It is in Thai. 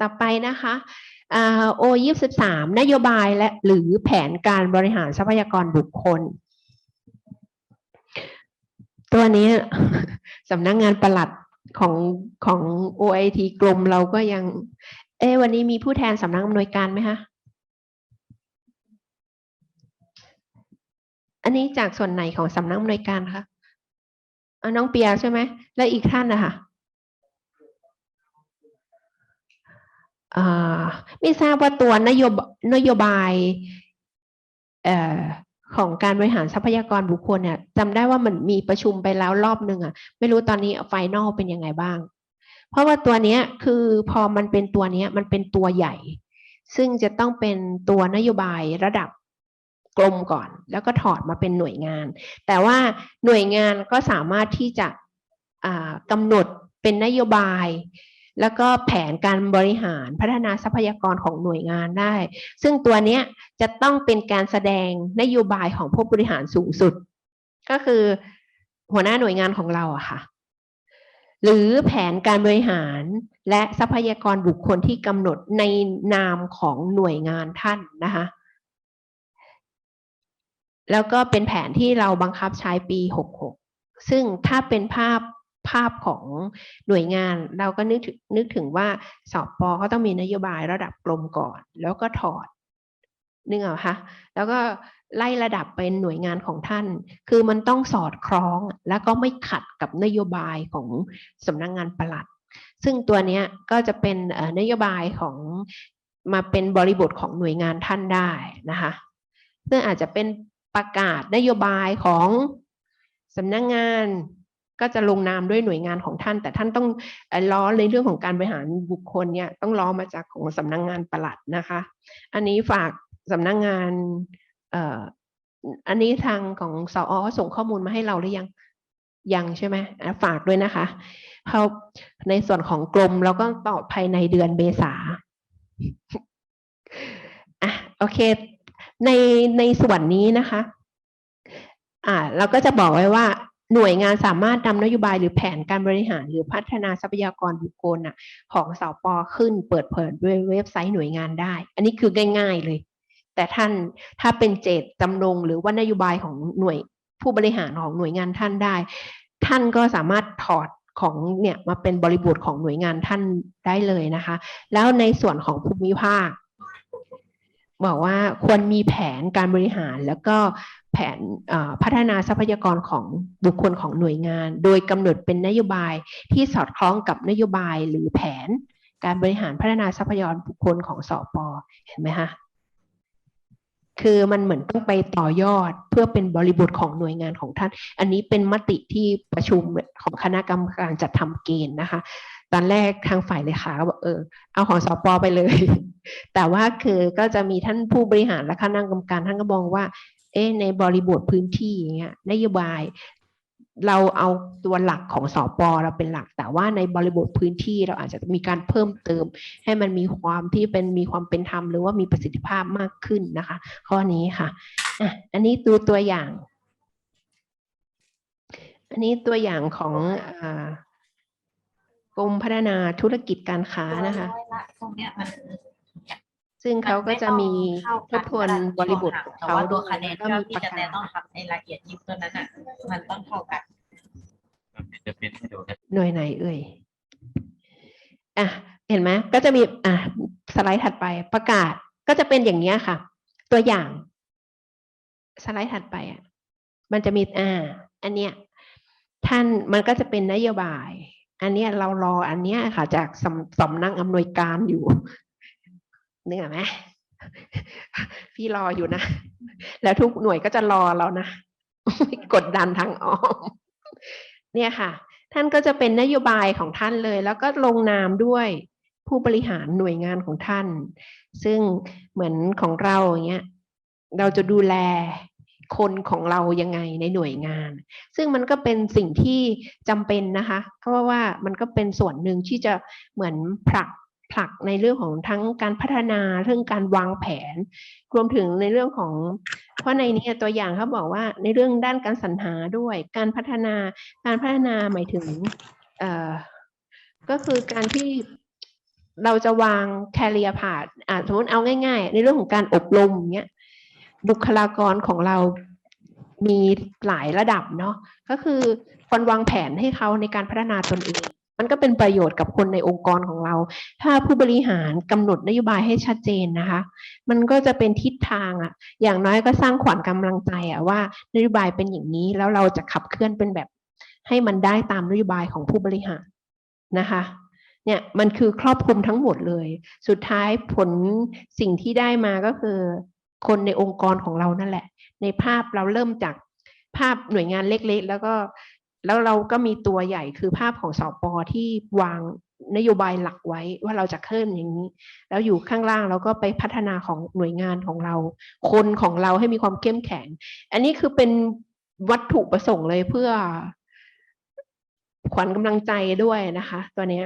ต่อไปนะคะโอยี่สิบสามนโยบายและหรือแผนการบริหารทรัพยากรบุคคล ตัวนี้สำนักงานประหลัดของของ OIT กลมเราก็ยัง เอะวันนี้มีผู้แทนสำนักอำนวยการไหมคะ อันนี้จากส่วนไหนของสำนักอำนวยการคะน้องเปียใช่ไหม และอีกท่านนะคะอ่า ไม่ทราบว่าตัวนโยบนโยบายออของการบริหารทรัพยากรบุคคลเนี่ยจำได้ว่ามันมีประชุมไปแล้วรอบหนึ่งอะ ไม่รู้ตอนนี้ไฟนอลเป็นยังไงบ้าง เพราะว่าตัวเนี้ยคือพอมันเป็นตัวเนี้ยมันเป็นตัวใหญ่ ซึ่งจะต้องเป็นตัวนโยบายระดับกลมก่อน แล้วก็ถอดมาเป็นหน่วยงาน แต่ว่าหน่วยงานก็สามารถที่จะกำหนดเป็นนโยบาย แล้วก็แผนการบริหารพัฒนาทรัพยากรของหน่วยงานได้ ซึ่งตัวนี้จะต้องเป็นการแสดงนโยบายของผู้บริหารสูงสุด ก็คือหัวหน้าหน่วยงานของเราอะค่ะ หรือแผนการบริหารและทรัพยากรบุคคลที่กำหนดในนามของหน่วยงานท่านนะคะแล้วก็เป็นแผนที่เราบังคับใช้ปี 66 ซึ่งถ้าเป็นภาพ ภาพของหน่วยงานเราก็นึกถึงนึกถึงว่าสอบปเขาต้องมีนโยบายระดับกลมก่อน แล้วก็ถอดนึกออกคะแล้วก็ไล่ระดับเป็นหน่วยงานของท่าน คือมันต้องสอดคล้องแล้วก็ไม่ขัดกับนโยบายของสำนักงงานปลัด ซึ่งตัวนี้ก็จะเป็นนโยบายของมาเป็นบริบทของหน่วยงานท่านได้นะคะซึ่งอาจจะเป็นประกาศนโยบายของสำนักงงาน ก็จะลงนามด้วยหน่วยงานของท่าน แต่ท่านต้องล้อในเรื่องของการบริหารบุคคลเนี่ยต้องล้อมาจากของสำนักงงานปลัดนะคะ อันนี้ฝากสำนักงานอันนี้ทางของสอเขาส่งข้อมูลมาให้เราหรือยังยังใช่ไหมฝากด้วยนะคะเขาในส่วนของกรมเราก็ตอบภายในเดือนเมษาอะโอเค ในในส่วนนี้นะคะ อ่า เราก็จะบอกไว้ว่า หน่วยงานสามารถนำนโยบายหรือแผนการบริหาร หรือพัฒนาทรัพยากรบุคคลน่ะของสปขึ้นเปิดเผยด้วยเว็บไซต์หน่วยงานได้ อันนี้คือง่าย ๆเลย แต่ท่านถ้าเป็นเจตจำนง หรือว่านโยบายของหน่วยผู้บริหารของหน่วยงานท่านได้ ท่านก็สามารถถอดของเนี่ยมาเป็นบริบทของหน่วยงานท่านได้เลยนะคะ แล้วในส่วนของภูมิภาค บอกว่าควรมีแผนการบริหารแล้วก็แผนพัฒนาทรัพยากรของบุคคลของหน่วยงาน โดยกำหนดเป็นนโยบายที่สอดคล้องกับนโยบายหรือแผนการบริหารพัฒนาทรัพยากรบุคคลของสอปเห็นไหมคะ คือมันเหมือนต้องไปต่อยอดเพื่อเป็นบริบทของหน่วยงานของท่าน อันนี้เป็นมติที่ประชุมของคณะกรรมการจัดทำเกณฑ์นะคะ ตอนแรกทางฝ่ายเลขาบอกเออเอาของสปไปเลย แต่ว่าคือก็จะมีท่านผู้บริหารและคณะกรรมการท่านก็มองว่าเอ๊ในบริบทพื้นที่อย่างเงี้ยนโยบาย เราเอาตัวหลักของสอปเราเป็นหลัก แต่ว่าในบริบทพื้นที่เราอาจจะมีการเพิ่มเติม ให้มันมีความที่เป็นมีความเป็นธรรมหรือว่ามีประสิทธิภาพมากขึ้นนะคะ ข้อนี้ค่ะอะอันนี้ดูตัวอย่าง อันนี้ตัวอย่างของอกรมพัฒนาธุรกิจการค้านะคะตรงเนี้ยมัน ซึ่งเขาก็จะมีทบทวนบริบทของแต่เขาว่าด้ตัววยคะแนนแล้วก็ที่มีพี่ประจะกาแต่ศต้องทำในรายละเอียดยิบตัวนั้นอะมันต้องเท่ากันจะเป็นให้ดูนะหน่วยไหนเอ่ยอะเห็นไหมก็จะมีอะสไลด์ถัดไปประกาศก็จะเป็นอย่างนี้ยค่ะ ตัวอย่าง สไลด์ถัดไปอะมันจะมีอ่า อันเนี้ยท่านมันก็จะเป็นนโยบาย อันเนี้ยเรารออันเนี้ยค่ะ จากสำสำนักอำนวยการอยู่ เนื้ออกไหมพี่รออยู่นะ แล้วทุกหน่วยก็จะรอเรานะ กดดันทางอ้อม เนี่ยค่ะ ท่านก็จะเป็นนโยบายของท่านเลย แล้วก็ลงนามด้วยผู้บริหารหน่วยงานของท่าน ซึ่งเหมือนของเราอย่างเงี้ย เราจะดูแลคนของเรายังไงในหน่วยงาน ซึ่งมันก็เป็นสิ่งที่จำเป็นนะคะ เพราะว่ามันก็เป็นส่วนหนึ่งที่จะเหมือนผลัก ผลักในเรื่องของทั้งการพัฒนาเรื่องการวางแผน รวมถึงในเรื่องของ เพราะในนี้ตัวอย่างเขาบอกว่าในเรื่องด้านการสรรหาด้วย การพัฒนาการพัฒนาหมายถึงก็คือการที่เราจะวางแคเรียพาดอ่าสมมติเอาง่ายๆ ในเรื่องของการอบรมเนี้ยบุคลากรของเรามีหลายระดับเนาะก็คือควรวางแผนให้เขาในการพัฒนาตนเอง มันก็เป็นประโยชน์กับคนในองค์กรของเรา ถ้าผู้บริหารกำหนดนโยบายให้ชัดเจนนะคะ มันก็จะเป็นทิศทางอะอย่างน้อยก็สร้างขวัญกำลังใจอะว่านโยบายเป็นอย่างนี้แล้วเราจะขับเคลื่อนเป็นแบบ ให้มันได้ตามนโยบายของผู้บริหารนะคะเนี่ยมันคือครอบคลุมทั้งหมดเลย สุดท้ายผลสิ่งที่ได้มาก็คือ คนในองค์กรของเรานั่นแหละ ในภาพเราเริ่มจากภาพหน่วยงานเล็กๆ แล้วก็ แล้วเราก็มีตัวใหญ่คือภาพของสอปอที่วางนโยบายหลักไว้ว่าเราจะเคลื่อนอย่างนี้ แล้วอยู่ข้างล่างเราก็ไปพัฒนาของหน่วยงานของเรา คนของเราให้มีความเข้มแข็ง อันนี้คือเป็นวัตถุประสงค์เลยเพื่อขวัญกำลังใจด้วยนะคะ ตัวเนี้ย